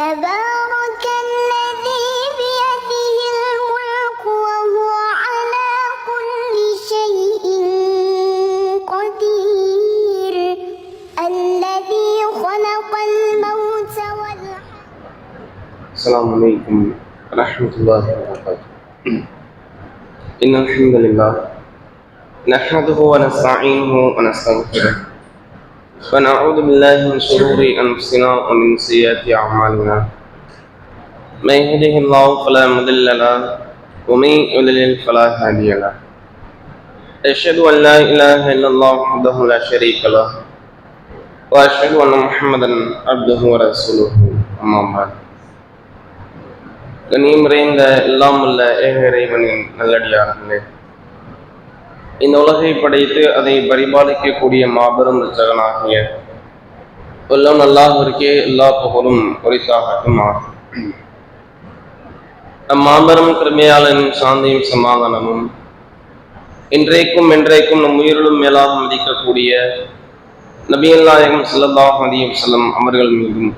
تبارك الذي بيده الملك وهو على كل شيء قدير. الذي خلق الموت والحياة السلام عليكم ورحمة الله وبركاته. إن الحمد لله نحمده ونستعينه ونستغفره. ونعوذ بالله من شرور أنفسنا ومن سيئات أعمالنا. من يهده الله فلا مضل له ومن يضلل فلا هادي له. أشهد أن لا إله إلا الله وحده لا شريك له وأشهد أن محمدا عبده ورسوله. أما بعد. கனிமறைந்த எல்லாமல்ல ஏக இறைவனின் நல்லடியார்களே இந்த உலகை படைத்து அதை பரிபாலிக்கக்கூடிய மாபெரும் ரச்சகனாகிய எல்லாம் அல்லாஹிற்கே எல்லா புகழும் குறித்தாகட்டுமா நம் மாபெரும் கிருமையாளன் சாந்தியும் சமாதானமும் இன்றைக்கும் என்றைக்கும் நம் உயிரிலும் மேலாக மதிக்கக்கூடிய நபியல் நாயகம் ஸல்லல்லாஹு அலைஹி செல்லும் அவர்கள் மீதும்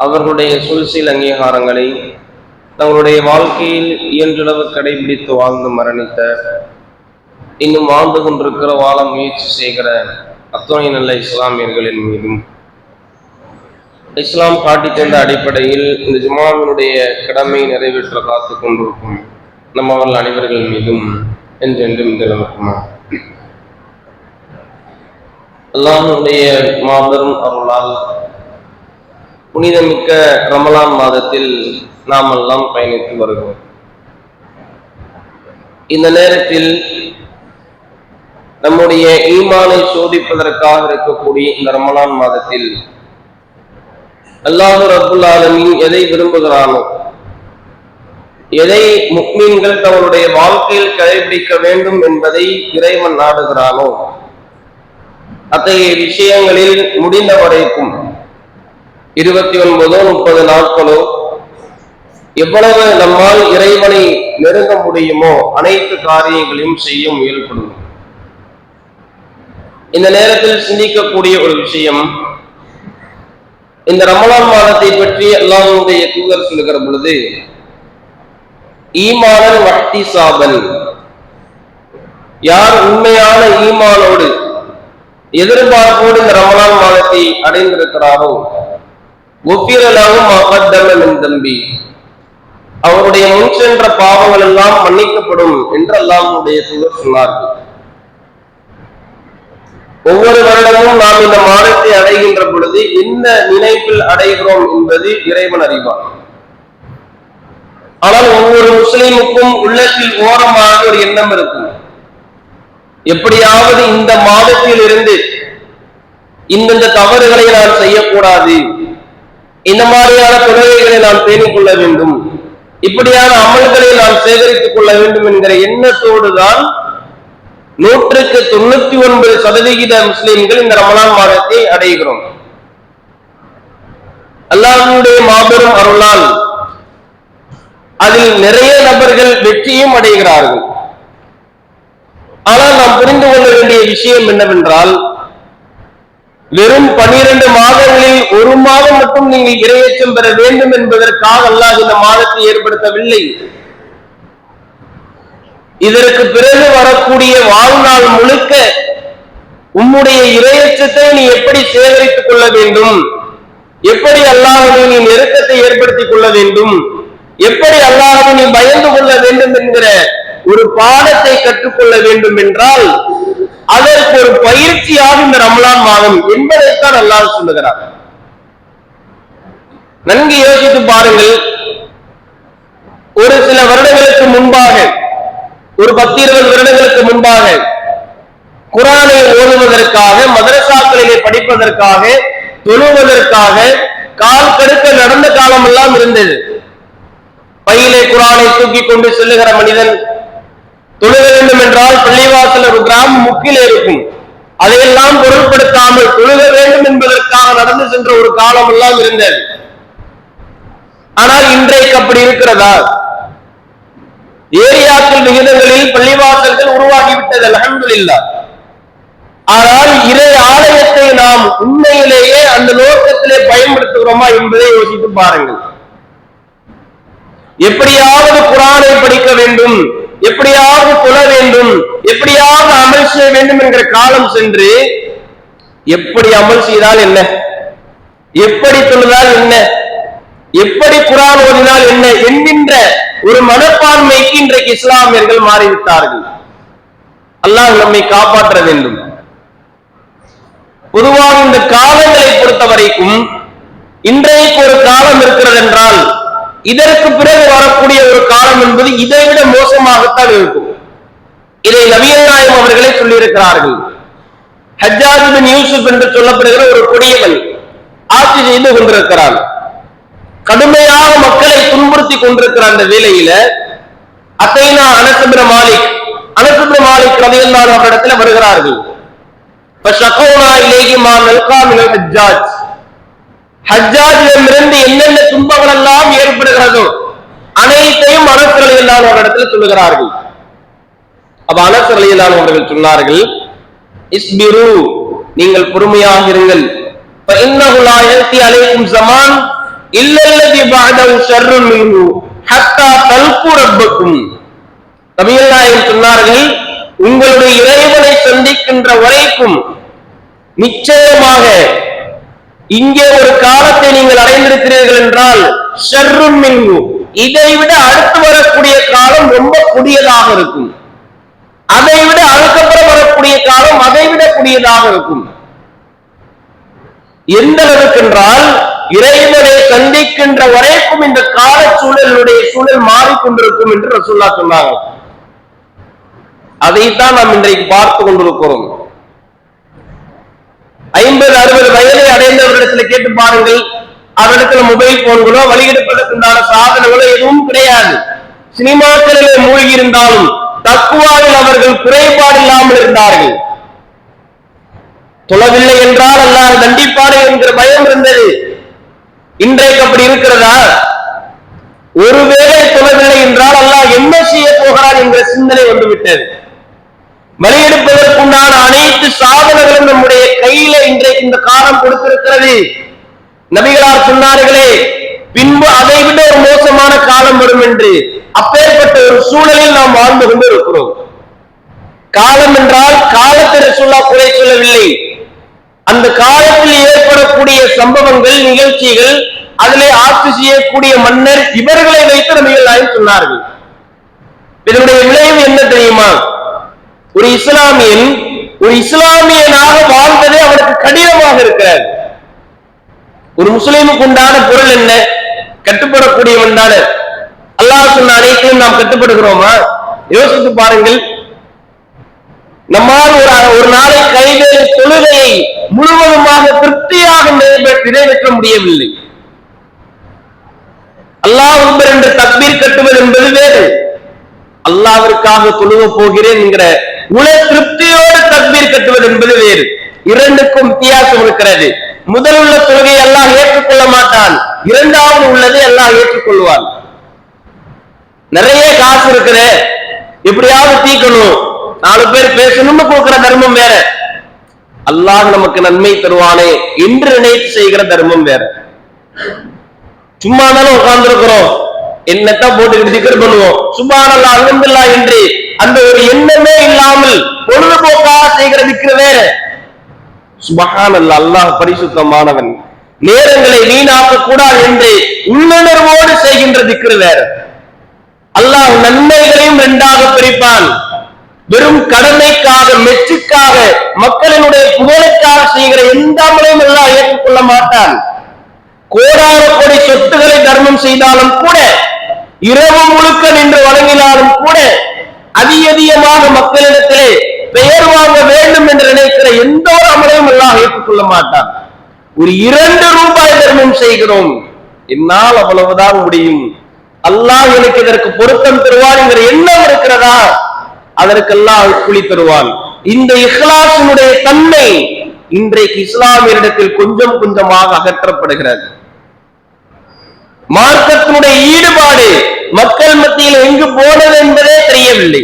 அவர்களுடைய சுழற்சியில் அங்கீகாரங்களை தங்களுடைய வாழ்க்கையில் இயன்றளவு கடைபிடித்து வாழ்ந்து மரணித்த இன்னும் வாழ்ந்து கொண்டிருக்கிற வாழ முயற்சி செய்கிற அத்துணை நல்ல இஸ்லாமியர்களின் மீதும். இஸ்லாம் காட்டி தந்த அடிப்படையில் இந்த ஜுமாவினுடைய கடமை நிறைவேற்ற காத்து கொண்டிருக்கும் நம்ம அவர்கள் அனைவர்கள் மீதும் என்றென்றும் நிலவட்டுமா? அல்லாஹனுடைய மாபெரும் அருளால் புனிதமிக்க ரமலான் மாதத்தில் நாம் எல்லாம் பயணித்து வருகிறோம். இந்த நேரத்தில் நம்முடைய ஈமானை சோதிப்பதற்காக இருக்கக்கூடிய இந்த ரமலான் மாதத்தில் அல்லாஹு ரபுல் ஆலமின் எதை விரும்புகிறானோ எதை முக்மீன்கள் தங்களுடைய வாழ்க்கையில் கடைபிடிக்க வேண்டும் என்பதை இறைவன் நாடுகிறானோ அத்தகைய விஷயங்களில் முடிந்த வரைக்கும் இருபத்தி ஒன்பதோ முப்பது நாட்களோ எவ்வளவு நம்மால் இறைவனை நெருங்க முடியுமோ அனைத்து காரியங்களையும் செய்ய முயல்படும் இந்த நேரத்தில் சிந்திக்கக்கூடிய ஒரு விஷயம் இந்த ரமலான் மாதத்தை பற்றி அல்லாஹுடைய தூதர் சொல்லுகிற பொழுது ஈமானன் வட்டி சாபன் யார் உண்மையான ஈமானோடு எதிர்பார்ப்போடு இந்த ரமலான் மாதத்தை அடைந்திருக்கிறாரோ ஒப்பிரலாகும் அகத்தமன் தம்பி. அவருடைய முன் சென்ற பாவங்கள் எல்லாம் மன்னிக்கப்படும் என்று அல்லாஹுடைய தூதர் சொன்னார்கள். ஒவ்வொரு வருடமும் நாம் இந்த மாதத்தை அடைகின்ற பொழுது என்ன நினைப்பில் அடைகிறோம் என்பது இறைவன் அறிவான். ஆனால் ஒவ்வொரு முஸ்லிமுக்கும் உள்ளத்தில் ஓரமாக ஒரு எண்ணம் இருக்கும். எப்படியாவது இந்த மாதத்தில் இருந்து இந்தந்த தவறுகளை நான் செய்யக்கூடாது. இந்த மாதிரியான தொழுகைகளை நான் பேணிக் கொள்ள வேண்டும். இப்படியான அமல்களை நான் சேகரித்துக் கொள்ள வேண்டும் என்கிற எண்ணத்தோடு தான் நூற்றுக்கு தொண்ணூத்தி ஒன்பது சதவிகித முஸ்லிம்கள் இந்த ரமலான் மாதத்தை அடைகிறோம். அல்லாஹ்வுடைய மாபெரும் அருளால் அதில் நிறைய நபர்கள் வெற்றியும் அடைகிறார்கள். ஆனால் நாம் புரிந்து கொள்ள வேண்டிய விஷயம் என்னவென்றால் வெறும் பனிரெண்டு மாதங்களில் ஒரு மாதம் மட்டும் நீங்கள் இரையச்சம் பெற வேண்டும் என்பதற்காக அல்லாஹ் இந்த மாதத்தை ஏற்படுத்தவில்லை. இதற்கு பிறகு வரக்கூடிய வாழ்நாள் முழுக்க உம்முடைய இரையச்சத்தை நீ எப்படி சேகரித்துக் கொள்ள வேண்டும்? எப்படி அல்லாஹுடைய நீ நெருக்கத்தை ஏற்படுத்திக் கொள்ள வேண்டும்? எப்படி அல்லாஹுவை நீ பயந்து கொள்ள வேண்டும் என்கிற ஒரு பாடத்தை கற்றுக்கொள்ள வேண்டும் என்றால் அதற்கு ஒரு பயிற்சியாக இந்த ரமலான் மாதம் என்பதைத்தான் அல்லாஹ் சொல்லுகிறார். நன்கு யோசித்து பாருங்கள் ஒரு சில வருடங்களுக்கு முன்பாக ஒரு பத்து இருபது வருடங்களுக்கு முன்பாக குரானை ஓதுவதற்காக மதரசாக்களிலே படிப்பதற்காக தொழுவதற்காக கால் கடுக்க நடந்த காலம் எல்லாம் இருந்தது. பையிலே குரானை தூக்கி கொண்டு செல்லுகிற மனிதன் தொழுக வேண்டும் என்றால் பள்ளிவாசல் ஒரு கிராமம் முக்கிலே இருக்கும். அதையெல்லாம் பொருட்படுத்தாமல் தொழுக வேண்டும் என்பதற்காக நடந்து சென்ற ஒரு காலம் எல்லாம் இருந்தது. ஆனால் இன்றைக்கு அப்படி இருக்கிறதா? ஏரியாக்கள் விகிதங்களில் பள்ளிவாசல்கள் உருவாகிவிட்டது அலமதுல்லா ஆனால் இறை ஆலயத்தை நாம் உண்மையிலேயே அந்த நோக்கத்திலே பயன்படுத்துகிறோமா என்பதை யோசித்து பாருங்கள். எப்படியாவது குரானை படிக்க வேண்டும் எப்படியாவது தொழ வேண்டும் எப்படியாவது அமல் செய்ய வேண்டும் என்கிற காலம் சென்று எப்படி அமல் செய்தால் என்ன? எப்படி தொழுதால் என்ன? எப்படி குரான் ஓதினால் என்ன? என்கின்ற ஒரு மனப்பான்மைக்கு இன்றைக்கு இஸ்லாமியர்கள் மாறிவிட்டார்கள். அல்லாஹ் நம்மை காப்பாற்ற வேண்டும். பொதுவாக இந்த காலங்களை பொறுத்த வரைக்கும் இன்றைக்கு ஒரு காலம் இருக்கிறது என்றால் இதற்கு பிறகு வரக்கூடிய ஒரு காலம் என்பது இதை விட மோசமாகத்தான் இருக்கும். இதை நவீன நாயம் அவர்களே சொல்லியிருக்கிறார்கள். ஹஜ்ஜாஜ் பின் யூசுப் என்று சொல்லப்படுகிற ஒரு கொடியவன் ஆட்சி செய்து கொண்டிருக்கிறான். கடுமையாக மக்களை துன்புறுத்தி கொண்டிருக்கிற அந்த வேலையில அசைனா அனசுபிர மாலிக் அனசுபிர மாலிக் ரதையில்லாத இடத்துல வருகிறார்கள். என்னென்ன துன்பங்கள் எல்லாம் ஏற்படுகிறதோ அனைத்தையும் அனசரலை இல்லாத இடத்துல சொல்லுகிறார்கள். அப்ப அனசரலை இல்லாத அவர்கள் சொன்னார்கள் இஸ்பிரு நீங்கள் பொறுமையாக இருங்கள். அழைக்கும் ஜமான் இல்லல்லதி பாதவு ஷர்ரும் மின்ஹு ஹத்தா தல்கு சொன்னார்கள் உங்களுடைய இறைவனை சந்திக்கின்ற வரைக்கும் நிச்சயமாக இங்கே ஒரு காலத்தை நீங்கள் அடைந்திருக்கிறீர்கள் என்றால் ஷர்ரும் மின்ஹு இதை விட அடுத்து வரக்கூடிய காலம் ரொம்ப புதியதாக இருக்கும். அதை விட அதுக்கப்புறம் வரக்கூடிய காலம் அதை விட புதியதாக இருக்கும். எந்த அளவுக்கு என்றால் இறைவனை சந்திக்கின்ற வரைக்கும் இந்த கால சூழலுடைய சூழல் மாறிக்கொண்டிருக்கும் என்று ரசுல்லா சொன்னாங்க. அதைத்தான் நாம் இன்றைக்கு பார்த்து கொண்டிருக்கிறோம். ஐம்பது அறுபது வயதை அடைந்தவர்களிடத்துல கேட்டு பாருங்கள். அவரிடத்துல மொபைல் போன்களோ வழிகெடுப்பதற்குண்டான சாதனங்களோ எதுவும் கிடையாது. சினிமாக்களிலே மூழ்கி இருந்தாலும் தக்குவாவில் அவர்கள் குறைபாடு இல்லாமல் இருந்தார்கள். தொழவில்லை என்றால் அல்லாஹ் தண்டிப்பாடு என்கிற பயம் இருந்தது. இன்றைக்கு அப்படி இருக்கிறதா? ஒருவேளை தொழவில்லை என்றால் அல்லாஹ் என்ன செய்ய போகிறார் என்ற சிந்தனை வந்துவிட்டது. வழியெடுப்பதற்குண்டான அனைத்து சாதனங்களும் நம்முடைய கையில இன்றைக்கு இந்த காலம் கொடுத்திருக்கிறது. நபிகளார் சொன்னார்களே பின்பு அதை விட ஒரு மோசமான காலம் வரும் என்று. அப்பேற்பட்ட ஒரு சூழலில் நாம் வாழ்ந்து கொண்டு இருக்கிறோம் காலம் என்றால் காலத்தை சொல்லா குறை சொல்லவில்லை. அந்த காலத்தில் ஏற்படக்கூடிய சம்பவங்கள் நிகழ்ச்சிகள் அதிலே ஆட்சி செய்யக்கூடிய மன்னர் இவர்களை வைத்து நபிகள் சொன்னார்கள். இதனுடைய விளைவு என்ன தெரியுமா? ஒரு இஸ்லாமியன் ஒரு இஸ்லாமியனாக வாழ்வதே அவனுக்கு கடினமாக இருக்கிறார். ஒரு முஸ்லீமுக்கு உண்டான பொருள் என்ன? கட்டுப்படக்கூடியவன் தானே. அல்லாஹ் சொன்ன அனைத்தையும் நாம் கட்டுப்படுகிறோமா? யோசித்து பாருங்கள் நம்மால் ஒரு ஒரு நாளை கைவேறு தொழுகையை முழுவதுமாக திருப்தியாக நிறைவேற்ற முடியவில்லை. அல்லாஹ் அக்பர் என்று தக்பீர் கட்டுவது என்பது வேறு. அல்லாவிற்காக தொழுக போகிறேன் என்கிற உல திருப்தியோடு தக்பீர் கட்டுவது என்பது வேறு. இரண்டுக்கும் வித்தியாசம் இருக்கிறது. முதல் உள்ள தொழுகை எல்லாம் ஏற்றுக்கொள்ள மாட்டான். இரண்டாவது உள்ளது எல்லாம் ஏற்றுக்கொள்வான். நிறைய காசு இருக்கிற. எப்படியாவது தீக்கணும். நாலு பேர் பேசணும்னு கொடுக்கிற தர்மம் வேற. அல்லாஹ் நமக்கு நன்மை தருவானே என்று நினைத்து செய்கிற தர்மம் வேற. சும்மா தானே உட்கார்ந்து இருக்கிறோம் என்னத்தான் போட்டுக்கிட்டு திக்கர் பண்ணுவோம். சுபானல்லா அலமதுல்லா என்று அந்த ஒரு எண்ணமே இல்லாமல் பொழுதுபோக்காக செய்கிற திக்கிற வேற. சுபஹானல்லா அல்லாஹ் பரிசுத்தமானவன். நேரங்களை வீணாக்க கூடாது என்று உள்ளுணர்வோடு செய்கின்ற திக்கிற வேற. அல்லாஹ் நன்மைகளையும் இரண்டாக பிரிப்பான். வெறும் கடமைக்காக மெச்சுக்காக மக்களினுடைய புகழுக்காக செய்கிற எந்த அமலையும் எல்லாம் ஏற்றுக்கொள்ள மாட்டான். கோடான கோடி சொத்துக்களை தர்மம் செய்தாலும் கூட இரவு முழுக்க நின்று வழங்கினாலும் கூட அதிக அதிகமாக மக்களிடத்திலே பெயர் வாங்க வேண்டும் என்று நினைக்கிற எந்த ஒரு அமலையும் எல்லாம் ஏற்றுக்கொள்ள மாட்டான். ஒரு இரண்டு ரூபாய் தர்மம் செய்கிறோம் என்னால் அவ்வளவுதான் முடியும். அல்லாஹ் எனக்கு இதற்கு பொருத்தம் தருவான் என்கிற எண்ணம் இருக்கிறதா? அதற்கெல்லாம் குழி தருவான். இந்த இஸ்லாத்தினுடைய தன்மை இன்றைக்கு இஸ்லாமியரிடத்தில் கொஞ்சம் கொஞ்சமாக அகற்றப்படுகிறது. மார்க்கத்தினுடைய ஈடுபாடு மக்கள் மத்தியில் எங்கு போனது என்பதே தெரியவில்லை.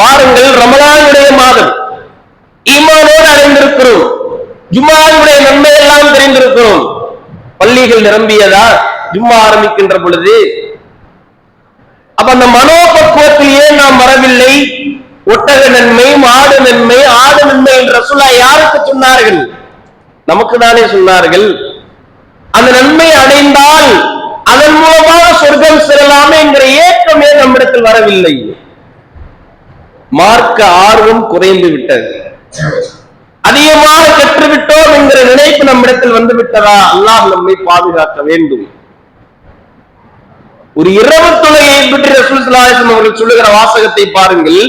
பாருங்கள் ரமலானுடைய மாதம். ஈமானோடு அறிந்திருக்கிறோம் ஜும்மாவுடைய நன்மை எல்லாம் தெரிந்திருக்கிறோம். பள்ளிகள் நிரம்பியதா? ஜும்மா ஆரம்பிக்கின்ற பொழுது அப்ப அந்த மனோபக்குவத்தில் ஏன் நாம் வரவில்லை? ஒட்டக நன்மை மாடு நன்மை ஆடு நன்மை என்ற சொல்ல யாருக்கு சொன்னார்கள்? நமக்கு தானே சொன்னார்கள். அந்த நன்மை அடைந்தால் அதன் மூலமாக சொர்க்கம் செல்லலாமே என்கிற ஏக்கமே நம்மிடத்தில் வரவில்லை? மார்க்க ஆர்வம் குறைந்து விட்டது. அதிகமாக கற்றுவிட்டோம் என்கிற நினைப்பு நம்மிடத்தில் வந்துவிட்டதா அல்லாஹ் நம்மை பாதுகாக்க வேண்டும். ஒரு இரவு தொழுகையை பற்றி ரசூல் சலாஹம் அவர்கள் சொல்லுகிற வாசகத்தை பாருங்கள்.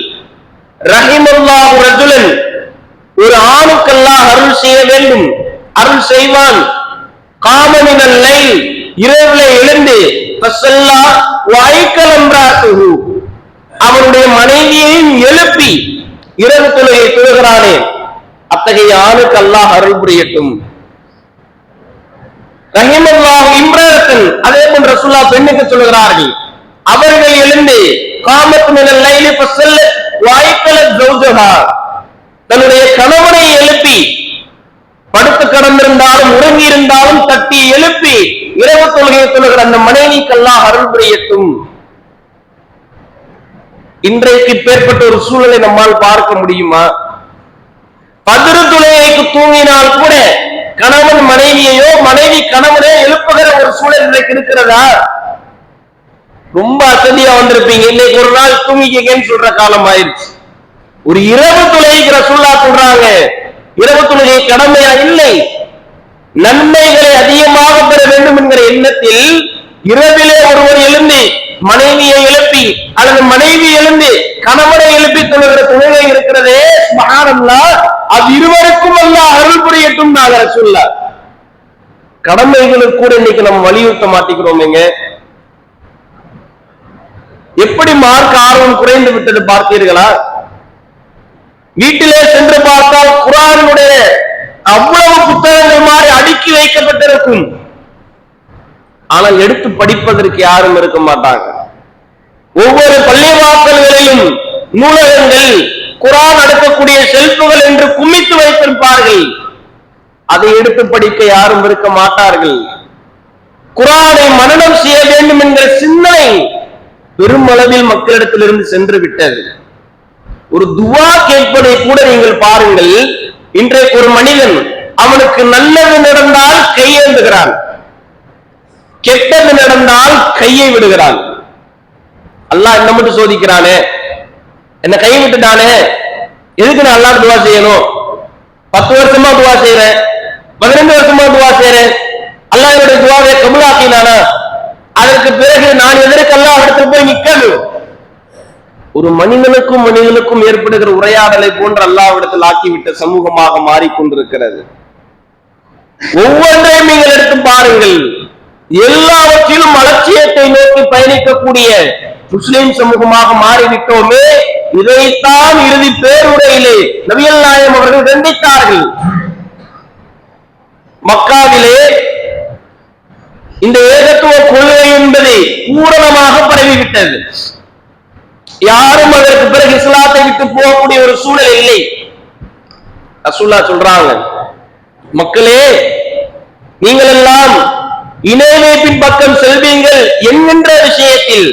ரஹிமல்லா ரஜுலன் ஒரு ஆணுக்கெல்லாம் அருள் செய்ய வேண்டும். அருள் செய்வான். காமனின் இரவுல எழுந்து அவனுடைய மனைவியையும் எழுப்பி இரவு தொழுகை தொழுகிறானே. அத்தகைய ஆணுக்கு அல்லாஹ் அருள் புரியட்டும். ரஹிமல்லாஹு இம்ரத்தன் அதே போன்ற ரசூல்லா பெண்ணுக்கு சொல்லுகிறார்கள் அவர்கள் எழுந்து காமத்து மினல் லைலி ஃபஸல்ல வாய்க்கல ஜௌஜஹா. தன்னுடைய கணவனை எழுப்பி படுத்து கிடந்திருந்தாலும் உறங்கி இருந்தாலும் தட்டி எழுப்பி இரவு தொழுகையை தொழுகிற அந்த மனைவிக்கெல்லாம் அருள் புரியட்டும். இன்றைக்கு பேர்பட்ட ஒரு சூழலை நம்மால் பார்க்க முடியுமா? பதிரு தொழுகைக்கு தூங்கினால் கூட கணவன் மனைவியையோ மனைவி கணவனே எழுப்புகிற ஒரு சூழல் இன்றைக்கு இருக்கிறதா? ரொம்ப அசதியா வந்திருப்பீங்க. இன்னைக்கு ஒரு நாள் தூங்கிக்கங்கன்னு சொல்ற காலம் ஆயிடுச்சு ஒரு இரவு தொழுகைக்கிற சொல்லா சொல்றாங்க. இரவு துளையை கடமையா? இல்லை. நன்மைகளை அதிகமாக பெற வேண்டும் என்கிற எண்ணத்தில் இரவிலே ஒருவர் எழுந்து மனைவியை எழுப்பி அல்லது மனைவி எழுந்து கணவனை எழுப்பி தொழுகிற தொழுகை இருக்கிறதே மகானல்லா அது இருவருக்கும் அல்ல அருள் புரியட்டும் நாங்க சொல்ல கடமைகளுக்கு கூட இன்னைக்கு நம்ம வலியுறுத்த மாட்டிக்கிறோம் நீங்க எப்படி மார்க் ஆர்வம் குறைந்து விட்டது பார்த்தீர்களா? வீட்டிலே சென்று பார்த்தால் குரானுடைய அவ்வளவு புத்தகங்கள் மாதிரி அடுக்கி வைக்கப்பட்டிருக்கும். ஆனால் எடுத்து படிப்பதற்கு யாரும் இருக்க மாட்டாங்க. ஒவ்வொரு பள்ளிவாசல்களிலும் நூலகங்கள் குரான் அடுக்கக்கூடிய செல்புகள் என்று குமித்து வைத்திருப்பார்கள். அதை எடுத்து படிக்க யாரும் இருக்க மாட்டார்கள். குரானை மனநம் செய்ய வேண்டும் என்கிற சிந்தனை பெருமளவில் மக்களிடத்திலிருந்து சென்று விட்டது ஒரு துவா கேட்பதை கூட நீங்கள் பாருங்கள். இன்றைக்கு ஒரு மனிதன் அவனுக்கு நல்லது நடந்தால் கையேந்துகிறான். கெட்டது நடந்தால் கையை விடுகிறான். அல்லாஹ் என்ன மட்டும் சோதிக்கிறானே? என்ன கை விட்டுட்டானே? எதுக்கு நான் அல்லா துவா செய்யணும்? பத்து வருஷமா துவா செய்யறேன் பதினஞ்சு வருஷமா துவா செய்யறேன் அல்லாஹ் என்னுடைய துவாவை கபுலாக்கினானா? அதற்கு பிறகு நான் எதற்கெல்லாம் அல்லாஹ் இடத்துல போய் நிக்கணும் ஒரு மனிதனுக்கும் மனிதனுக்கும் ஏற்படுகிற உரையாடலை போன்ற அல்லாவிடத்தில் ஆக்கிவிட்ட சமூகமாக மாறிக்கொண்டிருக்கிறது. ஒவ்வொன்றையும் நீங்கள் எடுத்து பாருங்கள். எல்லாவற்றிலும் அலட்சியத்தை நோக்கி பயணிக்கக்கூடிய முஸ்லிம் சமூகமாக மாறிவிட்டோமே. இதைத்தான் இறுதி பேருடையிலே நவியல் நாயம் அவர்கள் கண்டித்தார்கள் மக்காவிலே இந்த ஏகத்துவ கொள்கை என்பது பூரணமாக பரவிவிட்டது. யாரும் அதற்கு பிறகு இஸ்லாத்தை விட்டு போகக்கூடிய ஒரு சூழல் இல்லை. ரசூல்லா சொல்றாங்க மக்களே நீங்கள் எல்லாம் இணையமைப்பின் பக்கம் செல்வீங்கள் என்கின்ற விஷயத்தில்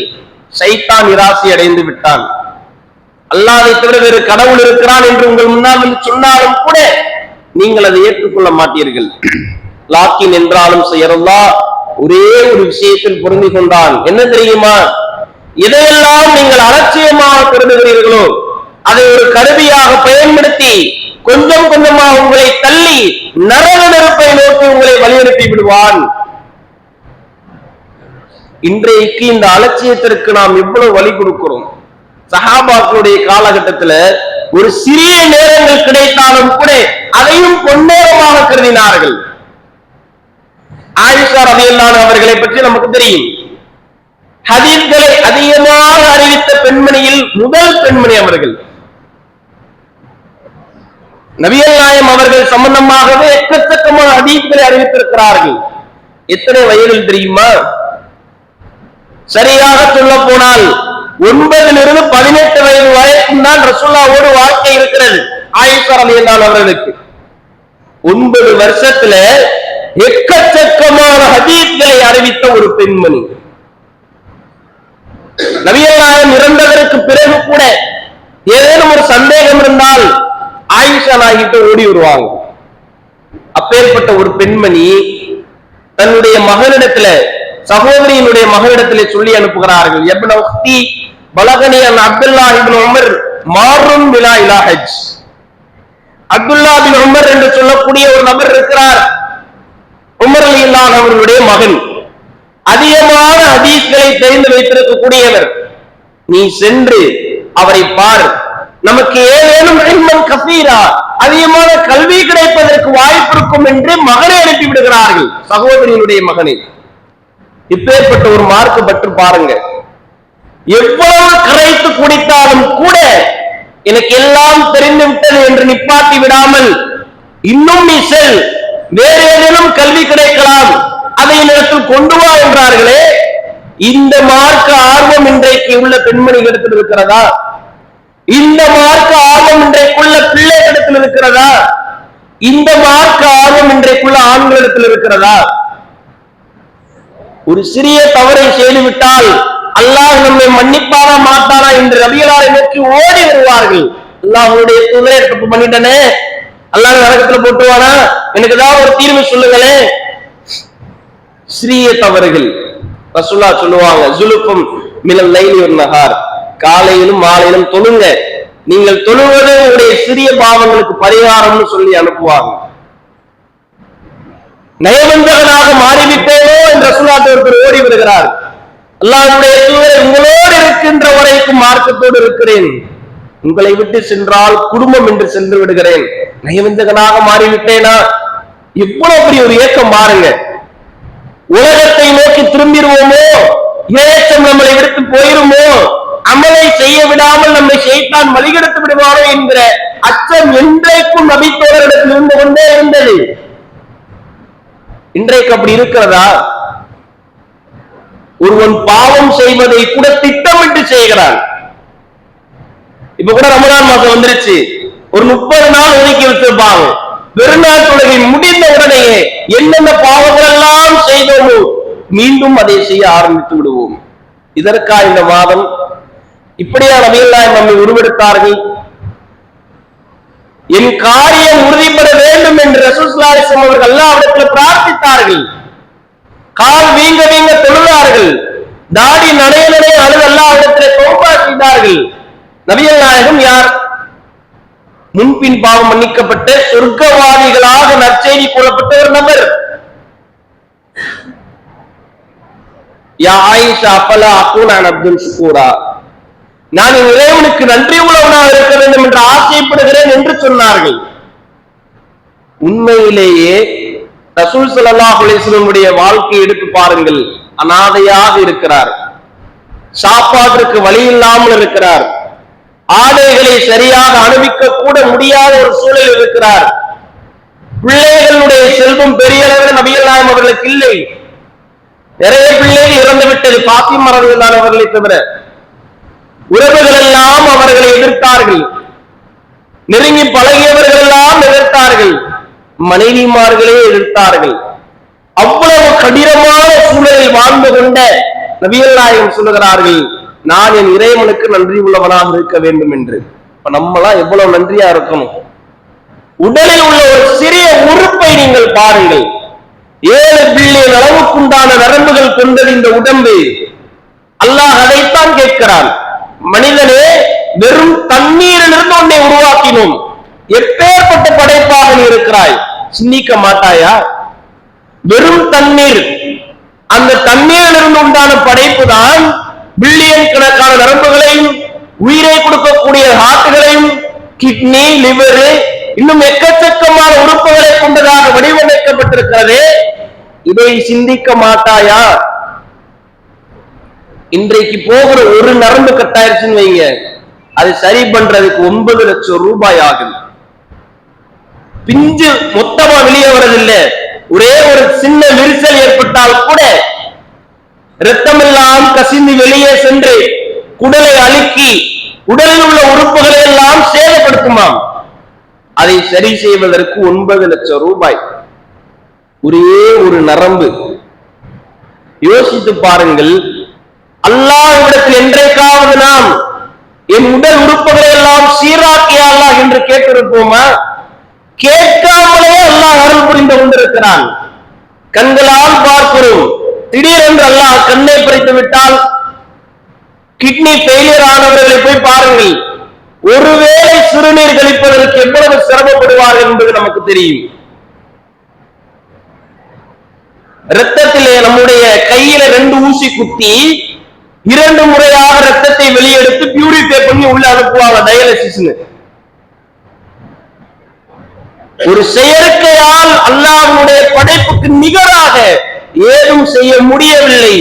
சைத்தான் நிராசி அடைந்து விட்டான். அல்லாதை தவிர வேறு கடவுள் இருக்கிறான் என்று உங்கள் முன்னால் வந்து சொன்னாலும் கூட நீங்கள் அதை ஏற்றுக்கொள்ள மாட்டீர்கள். லாக்கின் என்றாலும் செய்யறதா? ஒரே ஒரு விஷயத்தில் பொருந்தி கொண்டான் என்ன தெரியுமா? எதையெல்லாம் நீங்கள் அலட்சியமாக கருதுகிறீர்களோ அதை ஒரு கருவியாக பயன்படுத்தி கொஞ்சம் கொஞ்சமாக உங்களை தள்ளி நரக நெருப்பை நோக்கி உங்களை வலியுறுத்தி விடுவான். இன்றைக்கு இந்த அலட்சியத்திற்கு நாம் எவ்வளவு வழி கொடுக்கிறோம்? சஹாபாக்களுடைய காலகட்டத்துல ஒரு சிறிய நேரங்கள் கிடைத்தாலும் கூட அதையும் பொன்னேரமாக கருதினார்கள். ஆயிஷா ரலியல்லாஹு அவர்களை பற்றி நமக்கு தெரியும். ஹதீஸ்களை அதிகமாக அறிவித்த பெண்மணியில் முதல் பெண்மணி அவர்கள். நபியல் நாயம் அவர்கள் சம்பந்தமாகவே எக்கச்சக்கமான ஹதீஸ்களை அறிவித்திருக்கிறார்கள். எத்தனை வயதில் தெரியுமா? சரியாக சொல்ல போனால் ஒன்பதிலிருந்து பதினெட்டு வயது வரைக்கும் தான் ரசுல்லாவோடு வாழ்க்கை இருக்கிறது. ஆயிஷா என்றால் அவர்களுக்கு. ஒன்பது வருஷத்துல எக்கச்சக்கமான ஹதீஸ்களை அறிவித்த ஒரு பெண்மணி. நபியல்லாயம் இறந்ததற்கு பிறகு கூட ஏதேனும் ஒரு சந்தேகம் இருந்தால் ஆயிஷா நாய்கிட்ட ஓடி வருவாங்க. அப்பேற்பட்ட ஒரு பெண்மணி தன்னுடைய மகனிடத்துல சகோதரியினுடைய மகனிடத்திலே சொல்லி அனுப்புகிறார்கள். எப்ன பலகனி அன் அப்துல்லா இபின் உமர் மாறும் விழா இலா ஹஜ். அப்துல்லா பின் உமர் என்று சொல்லக்கூடிய ஒரு நபர் இருக்கிறார். உமர் அலி அவர்களுடைய மகன். அதிகமான அதீஸ்களை தெரிந்து வைத்திருக்கக்கூடியவர். நீ சென்று அவரை பார். நமக்கு ஏதேனும் இல்மன் கசீரா அதிகமான கல்வி கிடைப்பதற்கு வாய்ப்பு இருக்கும் என்று மகனை அனுப்பி விடுகிறார்கள் சகோதரியினுடைய மகனை. இப்பேற்பட்ட ஒரு மார்க்கு பற்று பாருங்க எவ்வளவு கரைத்து குடித்தாலும் கூட எனக்கு எல்லாம் தெரிந்து விட்டது என்று நிப்பாட்டி விடாமல் இன்னும் நீ செல். வேறு ஏதேனும் கல்வி கிடைக்கலாம். அதை இடத்தில் கொண்டு வா என்றார்களே. இந்த மார்க்க ஆர்வம் இன்றைக்கு உள்ள பெண்மணிகளிடத்தில் இருக்கிறதா? இந்த மார்க்க ஆர்வம் இன்றைக்குள்ள பிள்ளைகளிடத்தில் இருக்கிறதா? இந்த மார்க்க ஆர்வம் இன்றைக்குள்ள ஆண்களிடத்தில் இருக்கிறதா? ஒரு சிறிய தவறை செய்துவிட்டால் அல்லாஹ் நம்மை மன்னிப்பாரா மாட்டானா என்று ரபியலாரை நோக்கி ஓடி வருவார்கள். அல்லாஹ்வுடைய தூதரை தப்பு பண்ணிட்டனே. அல்லாஹ் நரகத்துல போட்டுவானா? எனக்கு ஏதாவது ஒரு தீர்வு சொல்லுங்களேன் சிறிய தவறுகள். ரசுல்லா சொல்லுவாங்க ஜுலுக்கும் மினல் லைலி ஒரு நகார் காலையிலும் மாலையிலும் தொழுங்க. நீங்கள் தொழுவது உங்களுடைய சிறிய பாவங்களுக்கு பரிகாரம்னு சொல்லி அனுப்புவாங்க. நயவந்தகனாக மாறிவிட்டேனோ என்று ரசூலாட்டு ஒருத்தர் ஓடி வருகிறார். அல்லாஹ்வுடைய தூதரை உங்களோடு இருக்கின்ற வரைக்கும் மார்க்கத்தோடு இருக்கிறேன். உங்களை விட்டு சென்றால் குடும்பம் என்று சென்று விடுகிறேன். நயவஞ்சகனாக மாறிவிட்டேனா? இவ்வளவு பெரிய ஒரு ஏக்கம் பாருங்க. உலகத்தை நோக்கி திரும்பிடுவோமோ? ஏக்கம் நம்மளை விடுத்து போயிருமோ? அமலை செய்ய விடாமல் நம்மை செய்தான் வழிகெடுத்து விடுவாரோ என்கிற அச்சம் என்றைக்கும் நபித்தோழரிடத்தில் இருந்து கொண்டே இருந்தது. இன்றைக்கு அப்படி இருக்கிறதா? ஒருவன் பாவம் செய்வதை கூட திட்டமிட்டு செய்கிறான். இப்ப கூட ரமதான் மாசம் வந்துருச்சு. ஒரு முப்பது நாள் ஒதுக்கி வச்சிருப்பாங்க. பெருநாள் தொழுகை முடிந்த உடனேயே என்னென்ன பாவங்கள் எல்லாம் செய்தோமோ மீண்டும் அதை செய்ய ஆரம்பித்து விடுவோம். இதற்கா இந்த மாதம் இப்படியா நபியல்லாய் நம்மை உருவெடுத்தார்கள்? என் காரியம் உறுதிப்பட வேண்டும் என்று ரசூஸ்லாரிசம் அவர்கள் அல்லாவிடத்தில் பிரார்த்தித்தார்கள். கால் வீங்க வீங்க தொழுதார்கள். தாடி நடைய நடைய அழுது இடத்திலே தோப்பா செய்தார்கள். நபியல் நாயகம் யார்? முன்பின் பாவம் மன்னிக்கப்பட்ட சொர்க்கவாதிகளாக நற்செய்தி கூறப்பட்ட ஒரு நபர். யா ஆயிஷா நான் இறைவனுக்கு நன்றி உள்ளவனாக இருக்க வேண்டும் என்று ஆசைப்படுகிறேன் என்று சொன்னார்கள். உண்மையிலேயே ரசூல் ஸல்லல்லாஹு வாழ்க்கை எடுத்து பாருங்கள். அனாதையாக இருக்கிறார். சாப்பாட்டிற்கு வழி இல்லாமல் இருக்கிறார். ஆடைகளை சரியாக அணிவிக்க கூட முடியாத ஒரு சூழல் இருக்கிறார். பிள்ளைகளுடைய செல்வம் பெரிய அளவில் நபியல்லாயம் அவர்களுக்கு இல்லை. நிறைய பிள்ளைகள் இறந்து விட்டது பாத்திமா ரலியல்லாஹு அவர்களை தவிர. உறவுகள் எல்லாம் அவர்களை எதிர்த்தார்கள். நெருங்கி பழகியவர்கள் எல்லாம் எதிர்த்தார்கள். மனைவிமார்களே எதிர்த்தார்கள் அவ்வளவு கடினமான சூழலில் வாழ்ந்து கொண்ட நபியல்லாயம் சொல்லுகிறார்கள் நான் என் இறைவனுக்கு நன்றி உள்ளவனாக இருக்க வேண்டும் என்று. இப்ப நம்மளாம் எவ்வளவு நன்றியா இருக்கணும்? உடலில் உள்ள ஒரு சிறிய உறுப்பை நீங்கள் பாருங்கள். ஏழு பில்லியன் அளவுக்குண்டான நரம்புகள் கொண்டது இந்த உடம்பு அல்லாஹ் அதைத்தான் கேட்கிறான். மனிதனே வெறும் தண்ணீரிலிருந்து உன்னை உருவாக்கினோம். எப்பேற்பட்ட படைப்பாக இருக்கிறாய்? சிந்திக்க மாட்டாயா? வெறும் தண்ணீர். அந்த தண்ணீரிலிருந்து உண்டான படைப்பு தான் பில்லியன் கணக்கான நரம்புகளையும் உயிரை கொடுக்கக்கூடிய ஹார்ட்டுகளையும் கிட்னி லிவர் இன்னும் எக்கச்சக்கமான உறுப்புகளை கொண்டதாக வடிவமைக்கப்பட்டிருக்கிறது. இதை சிந்திக்க மாட்டாயா? இன்றைக்கு போகிற ஒரு நரம்பு கட்டாயிருச்சுன்னு வைங்க. அது சரி பண்றதுக்கு ஒன்பது லட்சம் ரூபாய் ஆகும் பிஞ்சு மொத்தமா வெளியே வரதில்லை ஒரே ஒரு சின்ன விரிசல் ஏற்பட்டால் கூட ரத்தமெல்லாம் கசிந்து வெளியே சென்று குடலை அழுக்கி உடலில் உள்ள உறுப்புகளை எல்லாம் சேதப்படுத்துமாம். அதை சரி செய்வதற்கு ஒன்பது லட்சம் ரூபாய். ஒரே ஒரு நரம்பு. யோசித்து பாருங்கள். அல்லாஹ்விடத்தில் என்றைக்காவது நாம் என் உடல் உறுப்புகளை எல்லாம் சீராக்கியா அல்லாஹ் என்று கேட்டிருப்போமா? கேட்காமலே அல்லாஹ் அருள் புரிந்து கொண்டிருக்கிறான். கண்களால் பார்க்கிறோம். திடீரென்று அல்லாஹ் கண்ணை பறித்து விட்டால் கிட்னி ஃபெயிலியர் ஆனவர்களை போய் பாருங்கள். ஒருவேளை சிறுநீர் கழிப்பதற்கு எவ்வளவு சிரமப்படுவார்கள் என்பது நமக்கு தெரியும். ரத்தத்திலே நம்முடைய கையில ரெண்டு ஊசி குத்தி இரண்டு முறையாக ரத்தத்தை வெளியெடுத்து பியூரிஃபை பண்ணி உள்ள அனுப்புவாங்க டயாலிசிஸ்னு ஒரு செயற்கையால் அல்லாஹ்வுடைய படைப்புக்கு நிகராக ஏதும் செய்ய முடியவில்லை.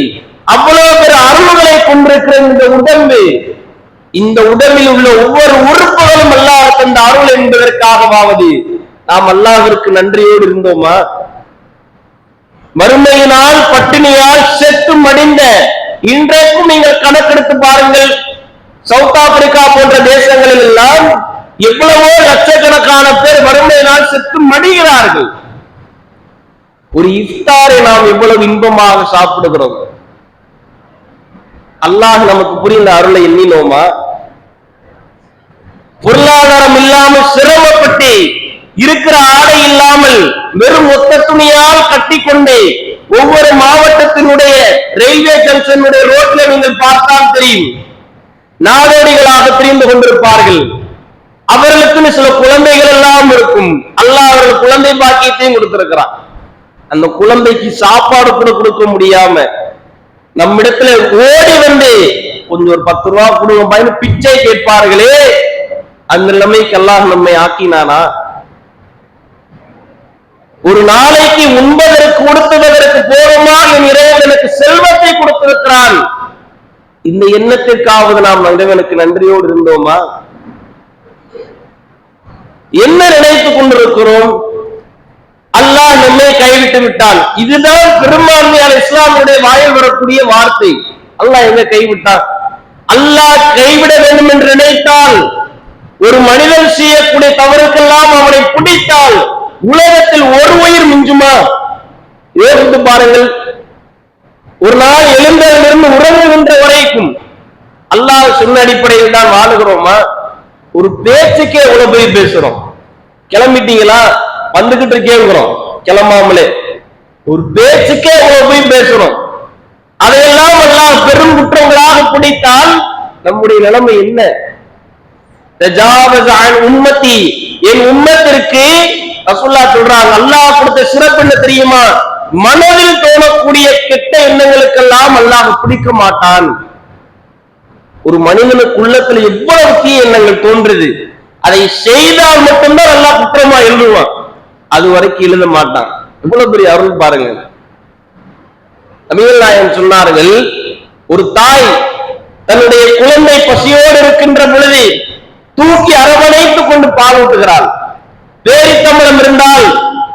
அவ்வளவு பெரிய அருள்களை கொண்டிருக்கிற இந்த உடம்பு இந்த உடம்பில் உள்ள ஒவ்வொரு உறுப்புகளும் அல்லாஹ் தந்த அருள் என்பதற்காகவாவது நாம் அல்லாஹிற்கு நன்றியோடு இருந்தோமா? மறுமையினால் பட்டினியால் செத்து மடிந்த இன்றைக்கும் நீங்கள் கணக்கெடுத்து பாருங்கள். சவுத் ஆப்பிரிக்கா போன்ற தேசங்களில் எல்லாம் எவ்வளவோ லட்சக்கணக்கான பேர் வறுமையினால் செத்து மடிகிறார்கள். ஒரு இஃப்தாரை நாம் எவ்வளவு இன்பமாக சாப்பிடுகிறோம். அல்லாஹ் நமக்கு புரிந்த அருளை எண்ணினோமா? பொருளாதாரம் இல்லாமல் சிரமப்பட்டு இருக்கிற ஆடை இல்லாமல் வெறும் ஒத்த துணியால் கட்டிக்கொண்டே ஒவ்வொரு மாவட்டத்தினுடைய ரயில்வே ஜங்ஷனுடைய ரோட்ல நீங்கள் பார்த்தால் தெரியும். நாடோடிகளாக தெரிந்து கொண்டிருப்பார்கள். அவர்களுக்குன்னு சில குழந்தைகள் எல்லாம் இருக்கும். அல்லாஹ் அவர்கள் குழந்தை பாக்கியத்தையும் கொடுத்திருக்கிறான். அந்த குழந்தைக்கு சாப்பாடு கூட கொடுக்க முடியாம நம்மிடத்துல ஓடி வந்து கொஞ்சம் ஒரு பத்து ரூபா கொடுங்க பயந்து பிச்சை கேட்பார்களே. அந்த நிலைமைக்கு அல்லாஹ் நம்மை ஆக்கினானா? ஒரு நாளைக்கு உண்பதற்கு உடுத்துவதற்கு போதுமா என் இறைவன் எனக்கு செல்வத்தை கொடுத்திருக்கிறான். இந்த எண்ணத்திற்காவது நாம் இறைவனுக்கு நன்றியோடு இருந்தோமா? என்ன நினைத்துக் கொண்டிருக்கிறோம்? அல்லாஹ் நம்மை கைவிட்டு விட்டான். இதுதான் பெரும்பான்மையான இஸ்லாமுடைய வாயில் வரக்கூடிய வார்த்தை. அல்லாஹ் எங்க கைவிட்டான்? அல்லாஹ் கைவிட வேண்டும் என்று நினைத்தால் ஒரு மனிதன் செய்யக்கூடிய தவறுக்கெல்லாம் அவனை பிடித்தால் உலகத்தில் ஒரு உயிர் மிஞ்சுமா? யோசித்து பாருங்கள். ஒரு நாள் எழுந்ததிலிருந்து உறங்குகின்ற வரைக்கும் அல்லாஹ் சொன்ன அடிப்படையில் தான் வாழுகிறோமா? ஒரு பேச்சுக்கே எவ்வளவு போய் பேசுறோம். கிளம்பிட்டீங்களா? வந்துகிட்டு இருக்கேங்கிறோம். கிளம்பாமலே. ஒரு பேச்சுக்கே எவ்வளவு போய் பேசுறோம். அதையெல்லாம் எல்லாம் பெரும் குற்றங்களாக பிடித்தால் நம்முடைய நிலைமை என்ன? உண்மத்தி என் உண்மத்திற்கு ரசுல்லா சொல்றாங்க அல்லாஹ் கொடுத்த சிறப்பு என்ன தெரியுமா? மனதில் தோணக்கூடிய கெட்ட எண்ணங்களுக்கெல்லாம் அல்லாஹ் பிடிக்க மாட்டான். ஒரு மனிதனுக்கு உள்ளத்துல எவ்வளவு தீய எண்ணங்கள் தோன்றுது அதை செய்தால் மட்டும்தான் நல்லா குற்றமா எழுதுவான். அது வரைக்கும் எழுத மாட்டான். எவ்வளவு பெரிய அருள் பாருங்க. தமிழ் நாயன் சொன்னார்கள் ஒரு தாய் தன்னுடைய குழந்தை பசியோடு இருக்கின்ற பொழுது தூக்கி அரவணைத்துக் கொண்டு பால் ஊட்டுகிறாள். பேரித்தம்பளம் இருந்தால்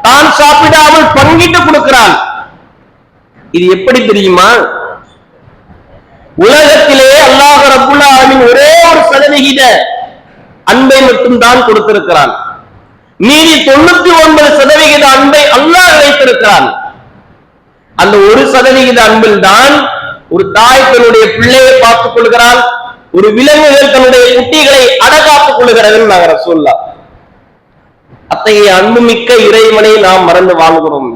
தான் சாப்பிடாமல் பங்கிட்டு கொடுக்கிறாள். இது எப்படி தெரியுமா? உலகத்திலே அல்லாஹ் ரபுல்லா ஆலமீன் ஒரே ஒரு சதவிகித அன்பை மட்டும் தான் கொடுத்திருக்கிறான். மீதி தொண்ணூத்தி ஒன்பது சதவிகித அன்பை அல்லாஹ் வைத்திருக்கிறான். அந்த ஒரு சதவிகித அன்பில் தான் ஒரு தாய் தன்னுடைய பிள்ளையை பார்த்துக் கொள்கிறாள் ஒரு விலங்குகள் தன்னுடைய குட்டிகளை அடகாத்துக் கொள்கிறது நகர சொல்லா அத்தகைய அன்புமிக்க இறைவனை நாம் மறந்து வாழ்கிறோம்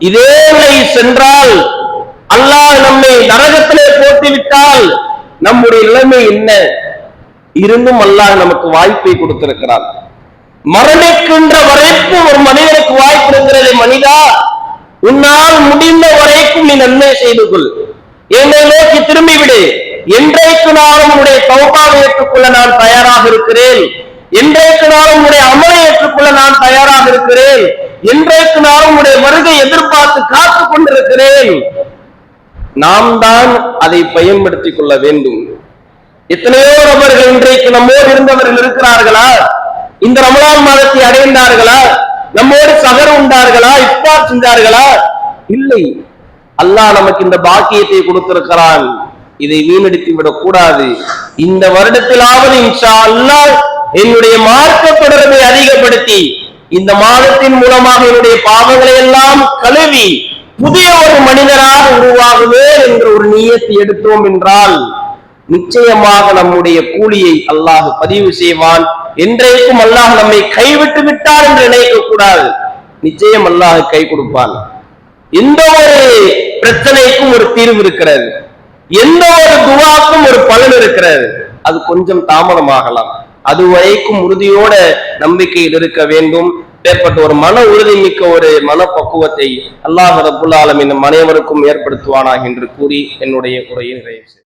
இதே நிலை சென்றால் அல்லாஹ் நம்மை நரகத்திலே போட்டு விட்டால் நம்முடைய நிலைமை என்ன? இருந்தும் அல்லாஹ் நமக்கு வாய்ப்பை கொடுத்திருக்கிறார் மரணிக்கின்ற வரைக்கும் ஒரு மனிதனுக்கு வாய்ப்பு இருக்கிறது மனிதா? உன்னால் முடிந்த வரைக்கும் நீ நன்மை செய்து கொள். என்னை நோக்கி திரும்பி விடு என்றைக்கு நாளும் உன்னுடைய தௌபாவை ஏற்றுக்கொள்ள நான் தயாராக இருக்கிறேன். என்றைக்கு நாளும் உன்னுடைய அமலை ஏற்றுக்கொள்ள நான் தயாராக இருக்கிறேன். என்றைக்கு நாளும் உன்னுடைய வருகை எதிர்பார்த்து காத்துக் கொண்டிருக்கிறேன். நாம் தான் அதை பயன்படுத்திக் கொள்ள வேண்டும். எத்தனையோ நபர்கள் இன்றைக்கு நம்மோடு இருந்தவர்கள் இருக்கிறார்களா? இந்த ரமலான் மாதத்தை அடைந்தார்களா? நம்மோடு சகர் உண்டார்களா? இப்பா செஞ்சார்களா? இல்லை. அல்லாஹ் நமக்கு இந்த பாக்கியத்தை கொடுத்திருக்கிறான். இதை வீணடித்து விடக் கூடாது. இந்த வருடத்திலாவது இன்ஷா அல்லாஹ் என்னுடைய மார்க்க தொடர்பை அதிகப்படுத்தி இந்த மாதத்தின் மூலமாக என்னுடைய பாவங்களை எல்லாம் கழுவி புதிய ஒரு மனிதராக உருவாகுவேன் என்று ஒரு நீயத்தை எடுத்தோம் என்றால் நிச்சயமாக நம்முடைய கூலியை அல்லாஹ் பதிவு செய்வான். என்றைக்கும் அல்லாஹ் நம்மை கைவிட்டு விட்டார் என்று நினைக்க கூடாது. நிச்சயம் அல்லாஹ் கை கொடுப்பான். எந்த ஒரு பிரச்சனைக்கும் ஒரு தீர்வு இருக்கிறது. எந்த ஒரு துவாக்கும் ஒரு பலன் இருக்கிறது. அது கொஞ்சம் தாமதமாகலாம். அதுவரைக்கும் உறுதியோட நம்பிக்கையில் இருக்க வேண்டும். ஏற்பட்ட ஒரு மன உறுதி மிக்க ஒரு மனப்பக்குவத்தை அல்லாஹ் ரபுல் இந்த மனைவருக்கும் அனைவருக்கும் ஏற்படுத்துவானாக என்று கூறி என்னுடைய உரையை நிறைவு